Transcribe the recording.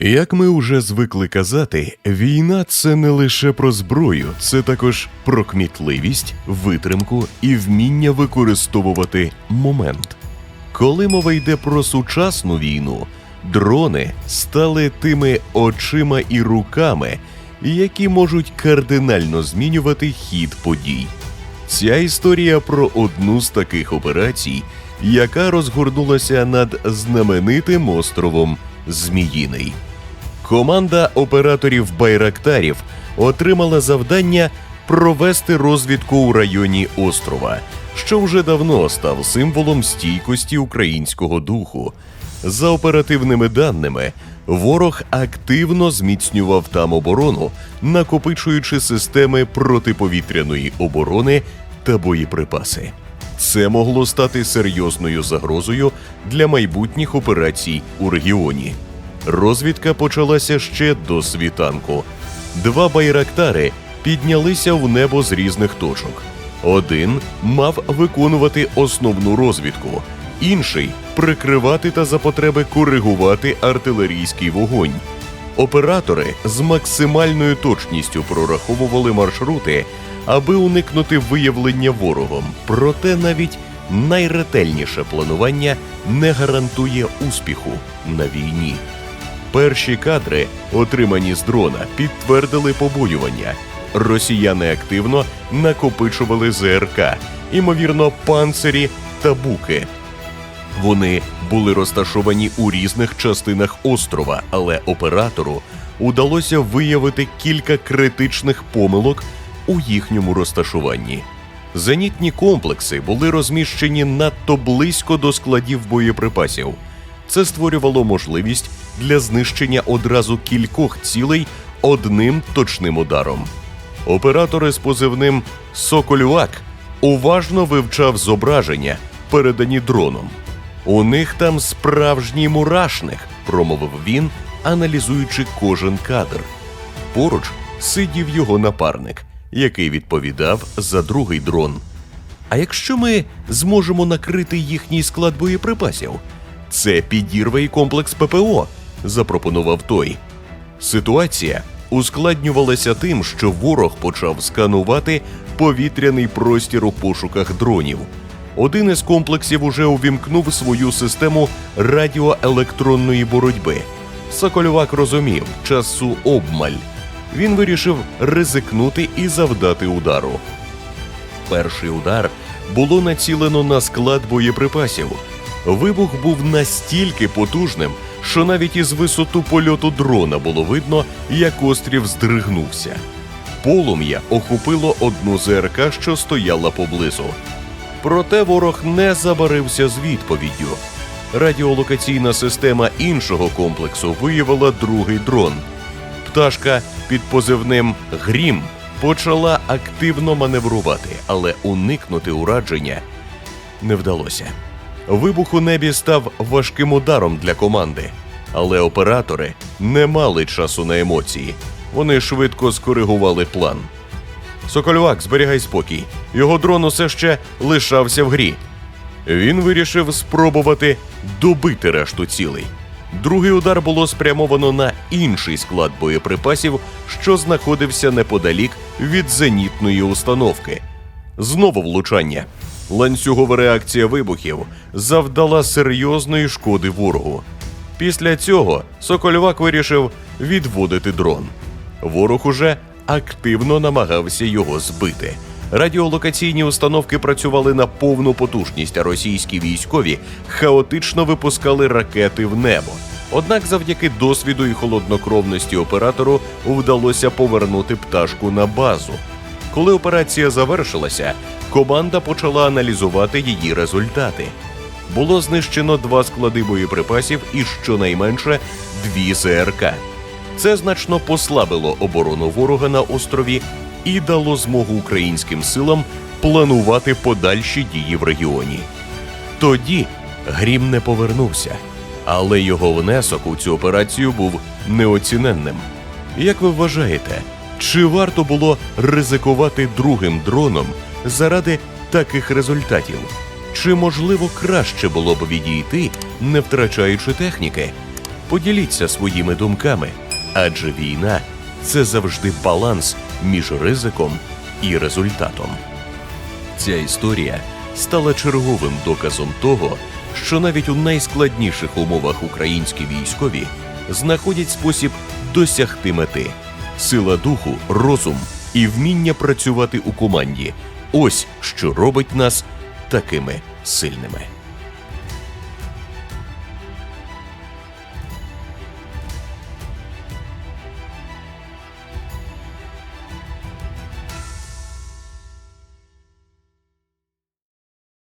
Як ми уже звикли казати, війна це не лише про зброю, це також про кмітливість, витримку і вміння використовувати момент. Коли мова йде про сучасну війну, дрони стали тими очима і руками, які можуть кардинально змінювати хід подій. Ця історія про одну з таких операцій, яка розгорнулася над знаменитим островом Зміїний. Команда операторів Байрактарів отримала завдання провести розвідку у районі острова, що вже давно став символом стійкості українського духу. За оперативними даними, ворог активно зміцнював там оборону, накопичуючи системи протиповітряної оборони та боєприпаси. Це могло стати серйозною загрозою для майбутніх операцій у регіоні. Розвідка почалася ще до світанку. Два байрактари піднялися в небо з різних точок. Один мав виконувати основну розвідку, інший прикривати та за потреби коригувати артилерійський вогонь. Оператори з максимальною точністю прораховували маршрути, аби уникнути виявлення ворогом. Проте навіть найретельніше планування не гарантує успіху на війні. Перші кадри, отримані з дрона, підтвердили побоювання. Росіяни активно накопичували ЗРК, ймовірно, панцирі та буки. Вони були розташовані у різних частинах острова, але оператору удалося виявити кілька критичних помилок у їхньому розташуванні. Зенітні комплекси були розміщені надто близько до складів боєприпасів. Це створювало можливість для знищення одразу кількох цілей одним точним ударом. Оператори з позивним Соколювак уважно вивчав зображення, передані дроном. У них там справжній мурашник, промовив він, аналізуючи кожен кадр. Поруч сидів його напарник, який відповідав за другий дрон. А якщо ми зможемо накрити їхній склад боєприпасів, це підірве і комплекс ППО, запропонував той. Ситуація ускладнювалася тим, що ворог почав сканувати повітряний простір у пошуках дронів. Один із комплексів уже увімкнув свою систему радіоелектронної боротьби. Сокольовак розумів часу обмаль. Він вирішив ризикнути і завдати удару. Перший удар було націлено на склад боєприпасів. Вибух був настільки потужним, що навіть із висоту польоту дрона було видно, як острів здригнувся. Полум'я охопило одну ЗРК, що стояла поблизу. Проте ворог не забарився з відповіддю. Радіолокаційна система іншого комплексу виявила другий дрон. Пташка під позивним Грім почала активно маневрувати, але уникнути ураження не вдалося. Вибух у небі став важким ударом для команди, але оператори не мали часу на емоції. Вони швидко скоригували план. Сокольвак, зберігай спокій. Його дрон усе ще лишався в грі. Він вирішив спробувати добити решту цілей. Другий удар було спрямовано на інший склад боєприпасів, що знаходився неподалік від зенітної установки. Знову влучання. Ланцюгова реакція вибухів завдала серйозної шкоди ворогу. Після цього Сокольвак вирішив відводити дрон. Ворог уже активно намагався його збити. Радіолокаційні установки працювали на повну потужність, а російські військові хаотично випускали ракети в небо. Однак, завдяки досвіду і холоднокровності оператору вдалося повернути пташку на базу. Коли операція завершилася, команда почала аналізувати її результати. Було знищено два склади боєприпасів і щонайменше дві ЗРК. Це значно послабило оборону ворога на острові і дало змогу українським силам планувати подальші дії в регіоні. Тоді Грім не повернувся, але його внесок у цю операцію був неоціненним. Як ви вважаєте, чи варто було ризикувати другим дроном заради таких результатів? Чи можливо краще було б відійти, не втрачаючи техніки? Поділіться своїми думками, адже війна це завжди баланс між ризиком і результатом. Ця історія стала черговим доказом того, що навіть у найскладніших умовах українські військові знаходять спосіб досягти мети. Сила духу, розум і вміння працювати у команді ось що робить нас такими сильними.